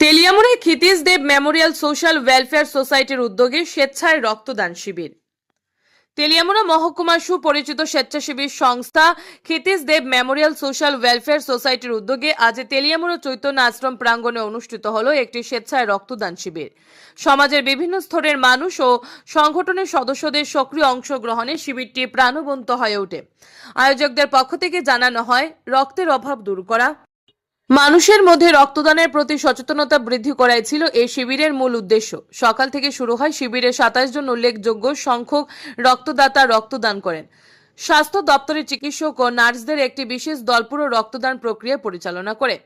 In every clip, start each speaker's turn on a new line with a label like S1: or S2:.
S1: তেলিয়ামুড়ায় Kshitish Deb memorial social welfare সোসাইটির উদ্যোগে স্বেচ্ছায় রক্তদান শিবির। তেলিয়ামুড়া মহকুমার সুপরিচিত স্বেচ্ছাসেবী সংস্থা Kshitish Deb memorial social welfare সোসাইটির উদ্যোগে আজ তেলিয়ামুড়া চৈতন্য আশ্রম প্রাঙ্গণে অনুষ্ঠিত হল একটি স্বেচ্ছায় রক্তদান শিবির। সমাজের বিভিন্ন স্তরের মানুষ ও সংগঠনের সদস্যদের সক্রিয় অংশগ্রহণে শিবিরটি প্রাণবন্ত হয়ে ওঠে। আয়োজকদের পক্ষ থেকে জানানো হয়, রক্তের অভাব দূর করা মানুষের মধ্যে রক্তদানের প্রতি সচেতনতা বৃদ্ধি করাই ছিল এই শিবিরের মূল উদ্দেশ্য। সকাল থেকে শুরু হয় শিবিরে সাতাশ জন উল্লেখযোগ্য সংখ্যক রক্তদাতা রক্তদান করেন। স্বাস্থ্য দপ্তরের চিকিৎসক ও নার্সদের একটি বিশেষ দল পুরো রক্তদান প্রক্রিয়া পরিচালনা করে।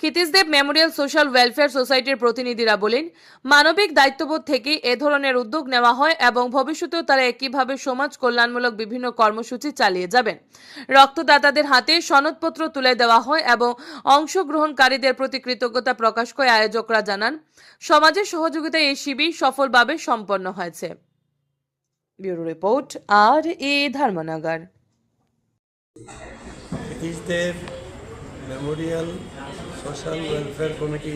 S1: ক্ষিতীশদেব মেমোরিয়াল সোশ্যাল ওয়েলফেয়ার সোসাইটির প্রতিনিধিরা বলেন, মানবিক দায়িত্ববোধ থেকে এ ধরনের উদ্যোগ নেওয়া হয় এবং ভবিষ্যতেও তারা একইভাবে সমাজ কল্যাণমূলক বিভিন্ন কর্মসূচি চালিয়ে যাবেন। রক্তদাতাদের হাতে সনদপত্র তুলে দেওয়া হয় এবং অংশগ্রহণকারীদের প্রতি কৃতজ্ঞতা প্রকাশ করে আয়োজকরা জানান, সমাজের সহযোগিতায় এই শিবির সফলভাবে সম্পন্ন হয়েছে। ব্যুরো রিপোর্ট, আর এ ধর্মনগর।
S2: ব্রিটিশদের মেমোরিয়াল, সোশ্যাল ওয়েলফেয়ার কমিটি,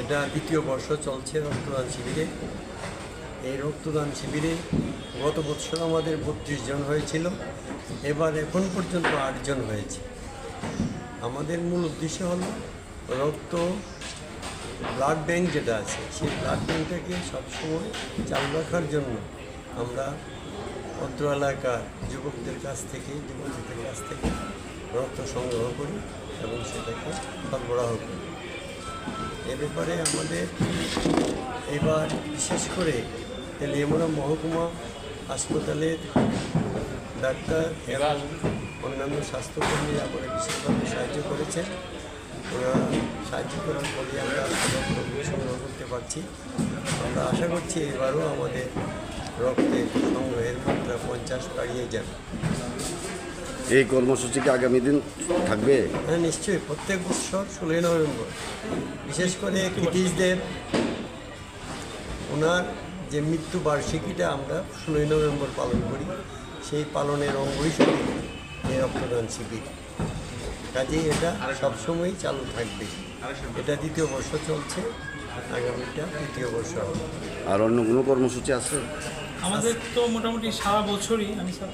S2: এটা দ্বিতীয় বর্ষ চলছে রক্তদান শিবিরে। এই রক্তদান শিবিরে গত বছর আমাদের বত্রিশ জন হয়েছিল, এবার এখন পর্যন্ত আটজন হয়েছে। আমাদের মূল উদ্দেশ্য হল রক্ত ব্লাড ব্যাংক যেটা আছে, সেই ব্লাড ব্যাংকটাকে সবসময় চালু রাখার জন্য আমরা অত্র এলাকার যুবকদের কাছ থেকে, যুবতীদের কাছ থেকে রক্ত সংগ্রহ করি এবং সেটাকে সরবরাহ করি। এ ব্যাপারে আমাদের এবার বিশেষ করে তেলিয়ামুড়া মহকুমা হাসপাতালের ডাক্তার এবং অন্যান্য স্বাস্থ্যকর্মীরা আমাদের বিশেষভাবে সাহায্য করেছেন। ওনারা সাহায্য করার ফলে আমরা সংগ্রহ করতে পারছি। আমরা আশা করছি এবারও আমাদের রক্তের সংগ্রহের মাত্রা পঞ্চাশ যাবে
S3: এই কর্মসূচি কি আগামী দিন থাকবে?
S2: হ্যাঁ নিশ্চয়ই। প্রত্যেক বছর ষোলোই নভেম্বর। বিশেষ করে ব্রিটিশদের ওনার যে মৃত্যু বার্ষিকীটা আমরা ষোলোই নভেম্বর পালন করি সেই পালনের অঙ্গ হিসেবে এই রক্তদান শিবির। কাজেই এটা সবসময়ই চালু থাকবে। এটা দ্বিতীয় বর্ষ চলছে আগামীটা তৃতীয় বর্ষ হবে।
S3: আর অন্য কোনো কর্মসূচি আছে?
S4: আমাদের তো মোটামুটি সারা বছরই আমি সারা